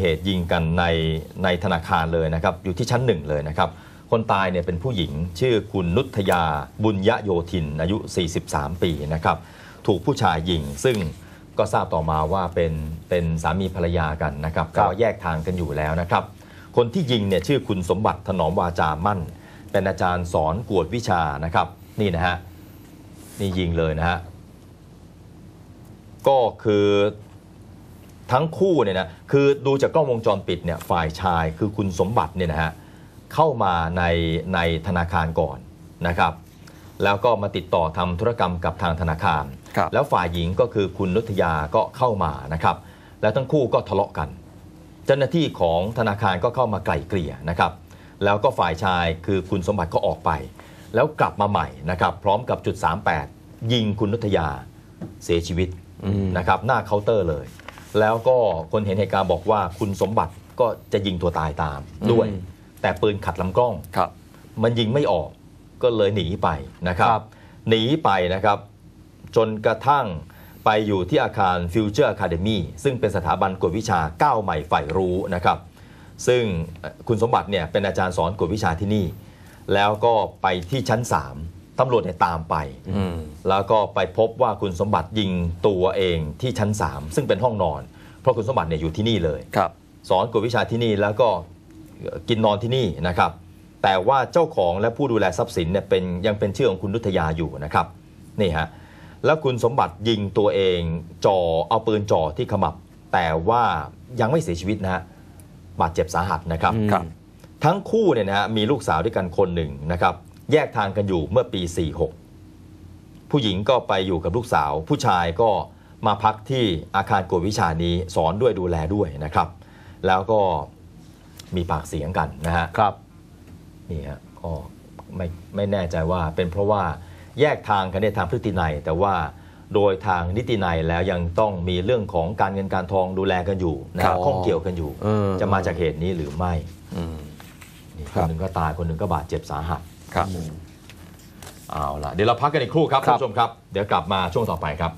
เหตุยิงกันในในธนาคารเลยนะครับอยู่ที่ชั้นหนึ่งเลยนะครับคนตายเนี่ยเป็นผู้หญิงชื่อคุณนุทยาบุญยโยธินอายุ 43 ปีนะครับถูกผู้ชายยิงซึ่งก็ทราบต่อมาว่าเป็นเป็นสามีภรรยากันนะครับครับก็แยกทางกันอยู่แล้วนะครับคนที่ยิงเนี่ยชื่อคุณสมบัติถนอมวาจามั่น เป็นอาจารย์สอนกวดวิชานะครับนี่นะฮะนี่ยิงเลยนะฮะก็คือ ทั้งคู่เนี่ยนะคือดูจากกล้องวงจรปิดเนี่ยฝ่ายชายคือคุณสมบัติเนี่ยนะฮะเข้ามาในในธนาคารก่อนนะครับ แล้วก็มาติดต่อทำธุรกรรมกับทางธนาคารครับแล้วฝ่ายหญิงก็คือคุณนุทยาก็เข้ามานะครับ แล้วทั้งคู่ก็ทะเลาะกัน เจ้าหน้าที่ของธนาคารก็เข้ามาไกล่เกลี่ยนะครับ แล้วก็ฝ่ายชายคือคุณสมบัติก็ออกไป แล้วกลับมาใหม่นะครับพร้อมกับจุด 38 ยิงคุณนุทยาเสียชีวิตอืมนะครับหน้าเคาน์เตอร์เลย แล้วก็คนเห็นเหตุการณ์บอกว่าคุณสมบัติก็จะยิงตัวตายตามด้วยอืมแต่ปืนขัดลำกล้องครับ มันยิงไม่ออกก็เลยหนีไปนะครับครับ หนีไปนะครับ จนกระทั่งไปอยู่ที่อาคาร Future Academy ซึ่งเป็นสถาบันกวดวิชาก้าวใหม่ฝ่ายรู้นะครับ ซึ่งเอ่อคุณสมบัติเนี่ยเป็นอาจารย์สอนกวดวิชาที่นี่ แล้วก็ไปที่ชั้น 3 ตำรวจเนี่ยตามไปอืมแล้วก็ไปพบว่าคุณสมบัติยิงตัวเองที่ชั้น 3 ซึ่งเป็นห้องนอน เพราะคุณสมบัติเนี่ยอยู่ที่นี่เลยครับ สอนกวดวิชาที่นี่แล้วก็กินนอนที่นี่นะครับ แต่ว่าเจ้าของและผู้ดูแลทรัพย์สินเนี่ยเป็นยังเป็นชื่อของคุณนุทยาอยู่นะครับนี่ฮะแล้วคุณสมบัติยิงตัวเองจ่อเอาปืนจ่อที่ขมับ แต่ว่ายังไม่เสียชีวิตนะฮะบาดเจ็บสาหัสนะครับอืมครับทั้งคู่เนี่ยนะฮะมีลูกสาวด้วยกันคนหนึ่งนะครับ แยกทางกันอยู่เมื่อปี 46 ผู้หญิงก็ไปอยู่กับลูกสาว ผู้ชายก็มาพักที่อาคารกวดวิชานี้สอนด้วยดูแลด้วยนะครับ แล้วก็มีปากเสียงกันนะฮะครับนี่ฮะก็ไม่ไม่แน่ใจว่าเป็นเพราะว่าแยกทางกันในทางพฤตินัย แต่ว่าโดยทางนิตินัยแล้วยังต้องมีเรื่องของการเงินการทองดูแลกันอยู่นะครัฮะบข้องเกี่ยวกันอยู่เออจะมาจากเหตุนี้หรือไม่อืมนี่คครับนหนึ่งก็ตายคนหนึ่งก็บาดเจ็บสาหัส ครับเอาล่ะเดี๋ยวเราพักกันอีกครู่ครับครัท่านบผู้ชมครับ เดี๋ยวกลับมาช่วงต่อไปครับ